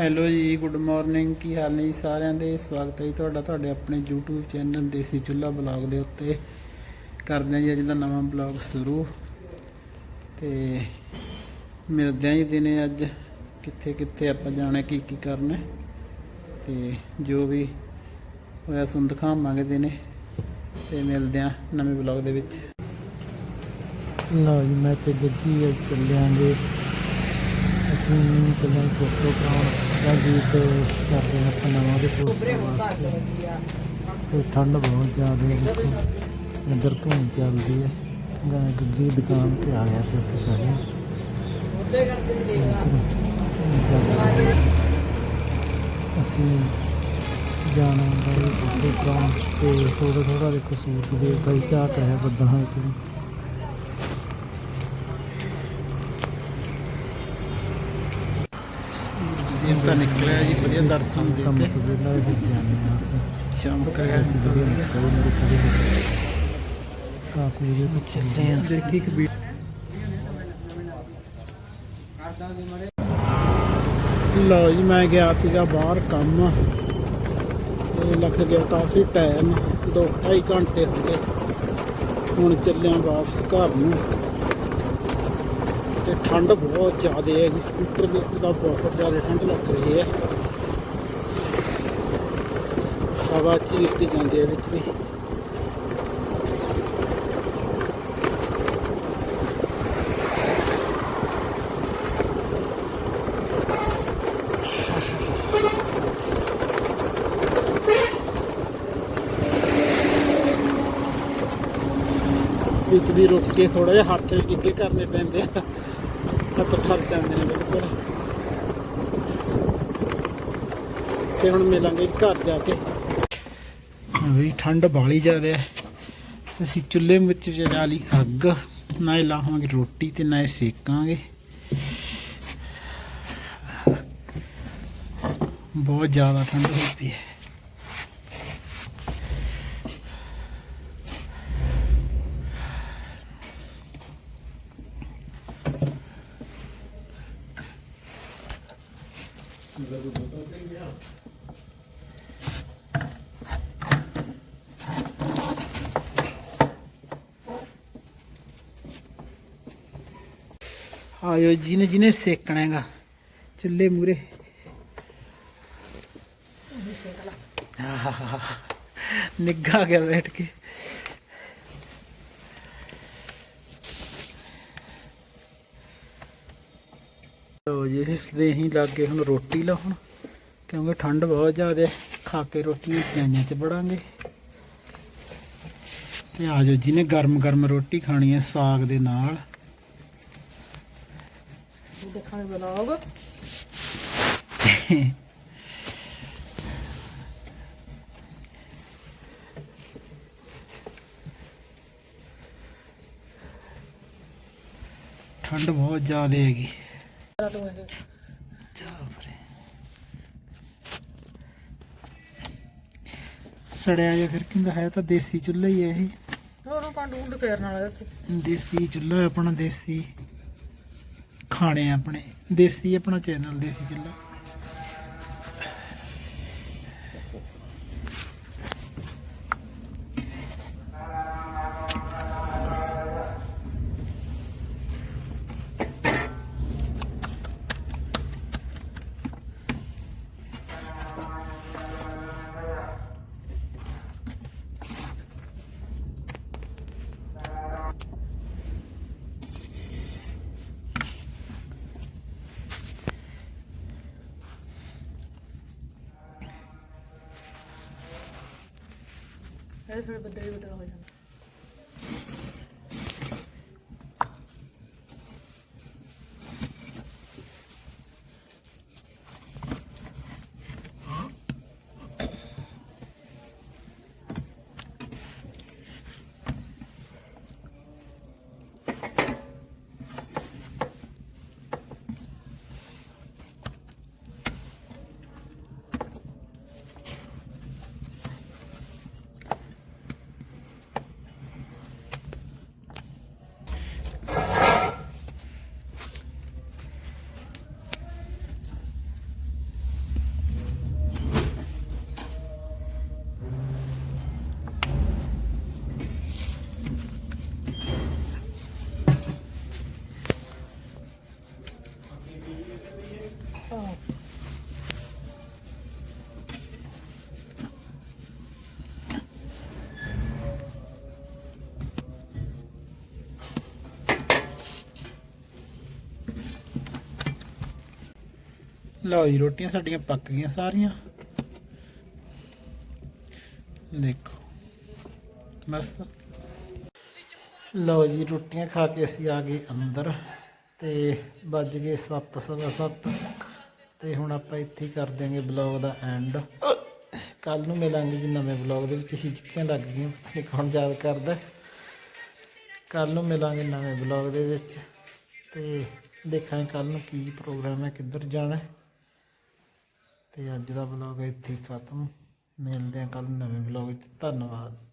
Hello ਜੀ, good morning. ਕੀ ਹਾਲ ਨੇ ਜੀ ਸਾਰਿਆਂ ਦੇ? ਸਵਾਗਤ ਹੈ ਜੀ ਤੁਹਾਡਾ, ਤੁਹਾਡੇ ਆਪਣੇ YouTube ਚੈਨਲ ਦੇਸੀ ਚੁੱਲ੍ਹਾ ਬਲੌਗ ਦੇ ਉੱਤੇ। ਕਰਦੇ ਹਾਂ ਜੀ ਅੱਜ ਦਾ ਨਵਾਂ ਬਲੌਗ ਸ਼ੁਰੂ। ਤੇ ਮਿਲਦੇ ਹਾਂ ਜੀ ਦਿਨੇ ਅੱਜ। ਕਿੱਥੇ ਕਿੱਥੇ ਆਪਾਂ ਜਾਣਾ, ਕੀ ਕੀ ਕਰਨਾ। ਹੈ। ਤੇ ਜੋ ਵੀ ਹੋਇਆ ਸੁਣ ਦਿਖਾਵਾਂਗੇ ਦਿਨੇ। ਤੇ ਮਿਲਦੇ ਹਾਂ ਨਵੇਂ ਬਲੌਗ ਦੇ ਵਿੱਚ। ਲਓ ਜੀ, ਮੈਂ ਤੇ ਗੱਡੀ ਅੱਜ ਚੱਲਿਆਂਗੇ। ਅਸੀਂ ਪਹਿਲਾਂ ਫੋਟੋ ਕਰਾਉਣ। ਗੀਤ ਕਰਦੇ ਹਾਂ ਆਪਾਂ ਨਵਾਂ ਦੇ ਤੇ ਠੰਡ ਬਹੁਤ ਜ਼ਿਆਦਾ ਹੈ ਇੱਧਰ ਧੁੰਦ ਚੱਲਦੀ ਹੈ। ਮੈਂ ਦੀ ਦੁਕਾਨ ਤੇ ਆ ਗਿਆ ਸੀ ਉੱਥੇ ਖੜੇ ਅਸੀਂ ਜਾਣਾ ਬੜੇ ਕਰਾਉਣ ਤੇ ਥੋੜਾ ਥੋੜਾ ਦੇਖੋ ਸੂਰਜ ਦੇ। ਕਈ ਝਾਟ ਹੈ ਬੱਦਲਾਂ ਤੋਂ ਦਿਨ ਤਾਂ ਨਿਕਲਿਆ ਜੀ ਵਧੀਆ ਦਰਸ਼ਨ ਕੰਮ ਦਿੱਤੇ ਸ਼ਾਮ ਕਰਿਆ ਐਸੀ ਵਧੀਆ ਕਾਕੂ ਜੀ ਚੱਲਦੇ ਹਾਂ ਦੇਖੀ ਇੱਕ ਵੀ ਲਓ ਜੀ ਮੈਂ ਗਿਆ ਸੀਗਾ ਬਾਹਰ ਕੰਮ। ਤੇ ਲੱਗ ਗਿਆ ਕਾਫੀ ਟਾਈਮ ਦੋ ਢਾਈ ਘੰਟੇ ਹੋ ਗਏ। ਹੁਣ ਚੱਲਿਆ ਵਾਪਸ ਘਰ ਨੂੰ। ਤੇ ਠੰਡ ਬਹੁਤ ਜ਼ਿਆਦਾ ਹੈ। ਜੀ ਸਕੂਟਰ ਦੇ ਉੱਤੇ ਤਾਂ ਬਹੁਤ ਜ਼ਿਆਦਾ ਠੰਡ ਲੱਗ ਰਹੀ ਹੈ। ਹਵਾ ਚੀਰਦੀ ਜਾਂਦੀ ਹੈ ਵਿੱਚ ਦੀ ਵਿੱਚ ਦੀ ਰੁਕ ਕੇ ਥੋੜਾ ਜਿਹਾ ਹੱਥ ਡਿੱਗੇ ਕਰਨੇ ਪੈਂਦੇ ਆ। ਹੱਥ ਠਰ ਨੇ ਬਿਲਕੁਲ। ਤੇ ਹੁਣ ਮਿਲਾਂਗੇ ਘਰ ਜਾ ਕੇ। ਵੀ ਠੰਡ ਬਾਲੀ ਜ਼ਿਆਦਾ ਹੈ। ਅਸੀਂ ਚੁੱਲ੍ਹੇ ਵਿੱਚ ਜਲਾ ਲਈ ਅੱਗ, ਨਾ ਹੀ ਲਾਵਾਂਗੇ ਰੋਟੀ ਤੇ ਨਾ ਹੀ ਸੇਕਾਂਗੇ। ਬਹੁਤ ਜ਼ਿਆਦਾ ਠੰਡ ਹੋਈ ਪਈ ਹੈ। ਆਇਓ ਜਿਹਨੇ ਜਿਹਨੇ ਸੇਕਣਾ ਹੈਗਾ ਚੁੱਲ੍ਹੇ ਮੂਰੇ ਨਿੱਘਾ ਗਿਆ ਬੈਠ ਕੇ। ਲੋ ਜੀ ਇਸ ਦੇ ਹੀ ਲੱਗੇ ਹੁਣ ਰੋਟੀ ਲਾਉਣ ਕਿਉਂਕਿ ਠੰਡ ਬਹੁਤ ਜ਼ਿਆਦਾ ਖਾ ਕੇ ਰੋਟੀ ਰਜਾਈਆਂ 'ਚ ਬੜਾਂਗੇ। ਤੇ ਆ ਜਾਓ ਜਿਹਨੇ ਗਰਮ ਗਰਮ ਰੋਟੀ ਖਾਣੀ ਹੈ ਸਾਗ ਦੇ ਨਾਲ। ਠੰਡ ਬਹੁਤ ਜ਼ਿਆਦਾ ਹੈਗੀ। ਤੂੰ ਇਹ। ਜਾ ਪਰੇ ਸੜਿਆ ਜਿਹਾ ਫਿਰ ਕਹਿੰਦਾ ਹੈ ਤਾਂ ਦੇਸੀ ਚੁੱਲ੍ਹਾ ਹੀ ਹੈ ਇਹ। ਹੋਰ ਪੰਡ ਉੱਡ ਫੇਰਨ ਵਾਲਾ ਸੀ ਦੇਸੀ ਚੁੱਲ੍ਹਾ ਆਪਣਾ ਦੇਸੀ। ਖਾਣੇ ਆਪਣੇ। ਦੇਸੀ ਆਪਣਾ ਚੈਨਲ ਦੇਸੀ ਚੁੱਲ੍ਹਾ। ਇਹ ਥੋੜੇ ਲਓ ਜੀ, ਰੋਟੀਆਂ ਸਾਡੀਆਂ ਪੱਕ ਗਈਆਂ ਸਾਰੀਆਂ। ਦੇਖੋ, ਮਸਤ। ਲਓ ਜੀ, ਰੋਟੀਆਂ ਖਾ ਕੇ ਅਸੀਂ ਆ ਗਏ ਅੰਦਰ ਤੇ ਵੱਜ ਗਏ 7:30 ਤੇ ਹੁਣ ਆਪਾਂ ਇੱਥੇ ਹੀ ਕਰ ਦਿਆਂਗੇ ਬਲੌਗ ਦਾ ਐਂਡ ਕੱਲ ਨੂੰ ਮਿਲਾਂਗੇ ਜੀ ਨਵੇਂ ਬਲੌਗ ਦੇ ਵਿੱਚ, ਹਿਚਕੀਆਂ ਲੱਗ ਗਈਆਂ, ਪਤਾ ਨਹੀਂ ਕੌਣ ਯਾਦ ਕਰਦਾ। ਕੱਲ ਨੂੰ ਮਿਲਾਂਗੇ ਨਵੇਂ ਬਲੌਗ ਦੇ ਵਿੱਚ ਤੇ ਦੇਖਾਂਗੇ ਕੱਲ ਨੂੰ ਕੀ ਪ੍ਰੋਗਰਾਮ ਹੈ, ਕਿੱਧਰ ਜਾਣਾ ਤੇ ਅੱਜ ਦਾ ਬਲੌਗ ਇੱਥੇ ਹੀ ਖਤਮ। ਮਿਲਦੇ ਹਾਂ ਕੱਲ ਨਵੇਂ ਬਲੌਗ ਵਿੱਚ। ਧੰਨਵਾਦ।